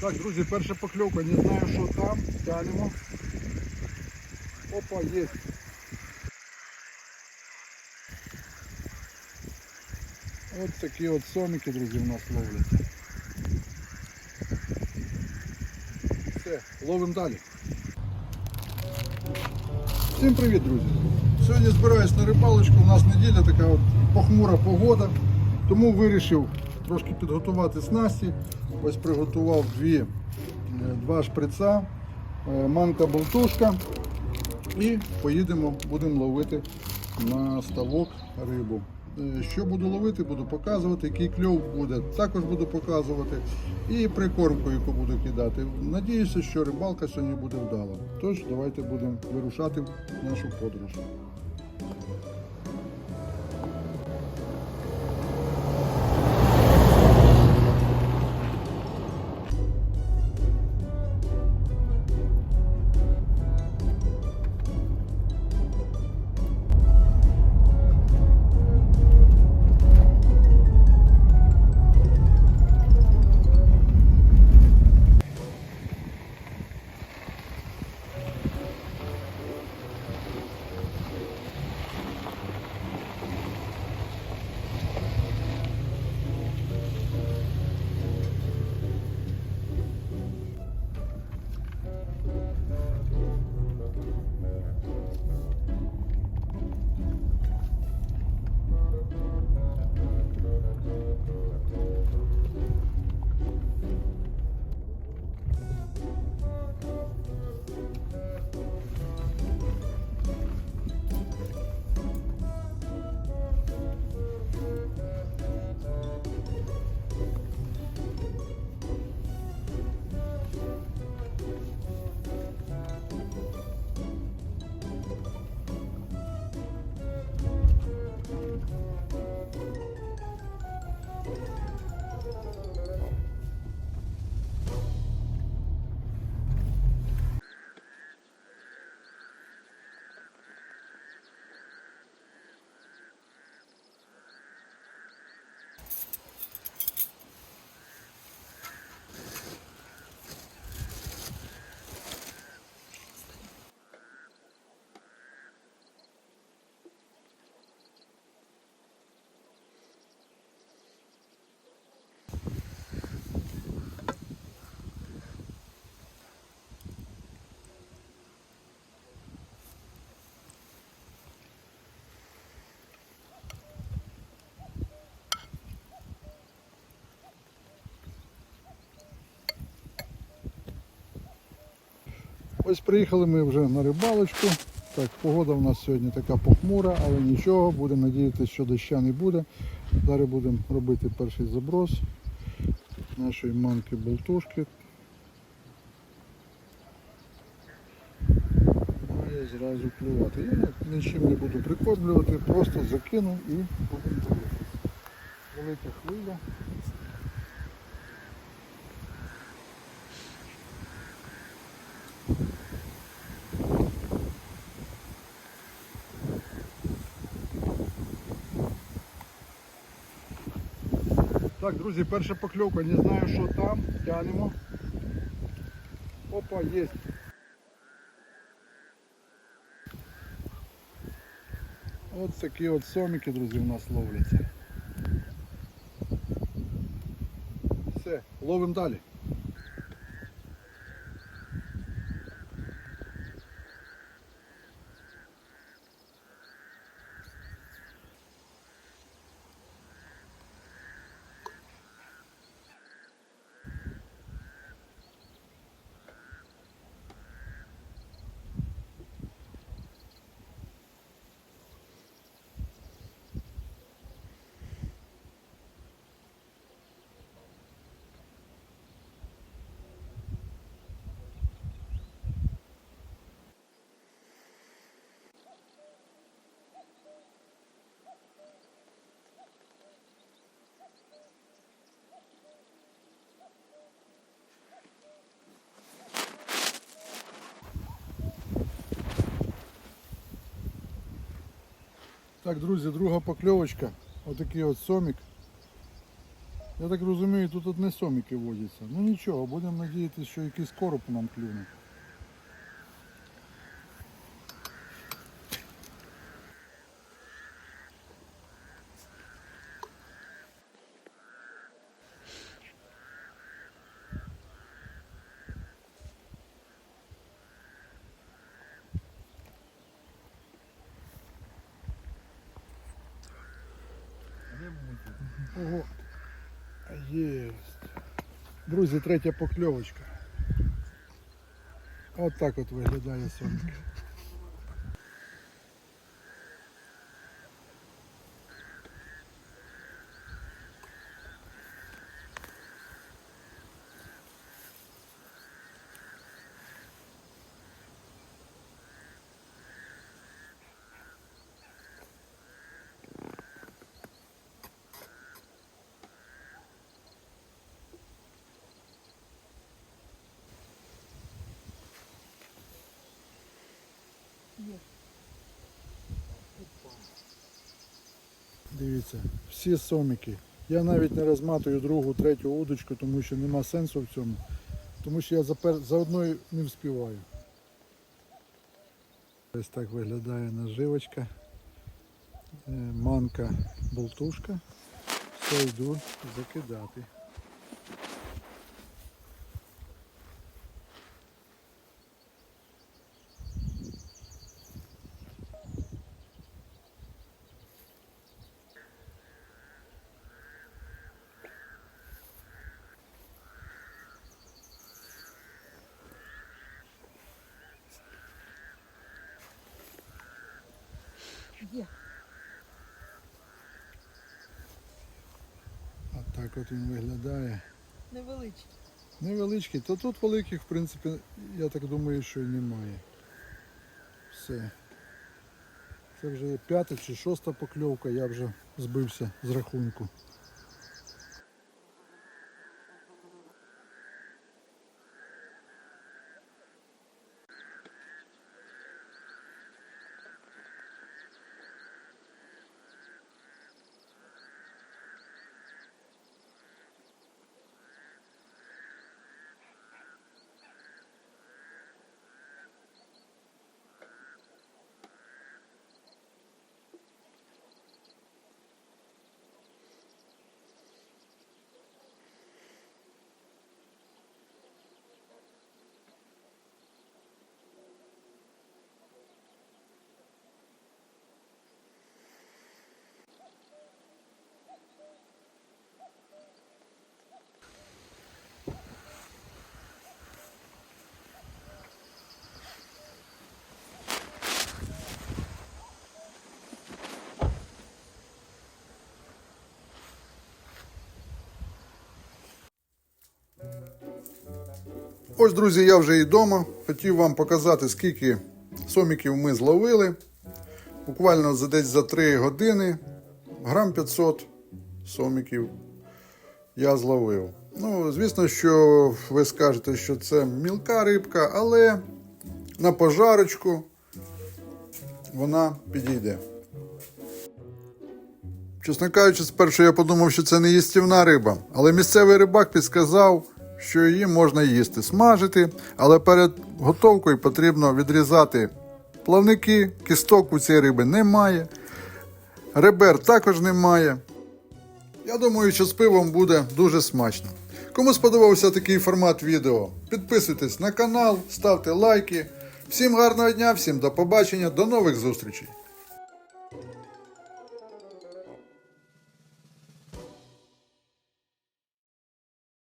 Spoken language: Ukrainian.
Так, друзі, перша покльовка, не знаю, що там. Тянемо. Опа, є. От такі от сомики, друзі, в нас ловляться. Все, ловимо далі. Всім привіт, друзі! Сьогодні збираюсь на рибалочку, у нас неділя така от похмура погода, тому вирішив трошки підготувати снасті. Ось приготував дві, е, два шприца, е, манка болтушка і поїдемо, будемо ловити на ставок рибу. Е, Що буду ловити, буду показувати, який кльов буде, також буду показувати. І прикормку, яку буду кидати. Надіюся, що рибалка сьогодні буде вдала. Тож давайте будемо вирушати в нашу подорож. Ось приїхали ми вже на рибалочку. Так, погода у нас сьогодні така похмура, але нічого, будемо надіятися, що доща не буде. Зараз будемо робити перший заброс нашої манки болтушки. І зразу клювати. Я нічим не буду прикормлювати, просто закину і будемо ловити. Велика хвиля. Так, друзі, перша покльовка, не знаю, що там, тянемо. Опа, є. От такі от сомики, друзі, у нас ловляться. Все, ловимо далі. Так, друзі, друга покльовочка. Отакий от сомік. Я так розумію, тут одне соміки водяться. Ну нічого, будемо надіятися, що якийсь короб нам клюне. Ого. Єсть. Друзі, третя покльовочка. От так от виглядає сомик. Дивіться, всі сомики. Я навіть не розматую другу, третю удочку, тому що нема сенсу в цьому. Тому що я за, за одною не вспіваю. Ось так виглядає наживочка. Е, Манка болтушка. Все йду закидати. Є. А так от він виглядає. Невеличкі. Невеличкий, то тут великих, в принципі, я так думаю, що і немає. Все. Це вже п'ята чи шоста покльовка, я вже збився з рахунку. Ось, друзі, я вже і вдома. Хотів вам показати, скільки соміків ми зловили. Буквально за десь за 3 години. Грам 500 соміків я зловив. Ну, звісно, що ви скажете, що це мілка рибка, але на пожарочку вона підійде. Чесно кажучи, спершу я подумав, що це не їстівна риба, але місцевий рибак підсказав, що її можна їсти, смажити, але перед готовкою потрібно відрізати плавники, кісток у цієї риби немає, ребер також немає. Я думаю, що з пивом буде дуже смачно. Кому сподобався такий формат відео, підписуйтесь на канал, ставте лайки. Всім гарного дня, всім до побачення, до нових зустрічей!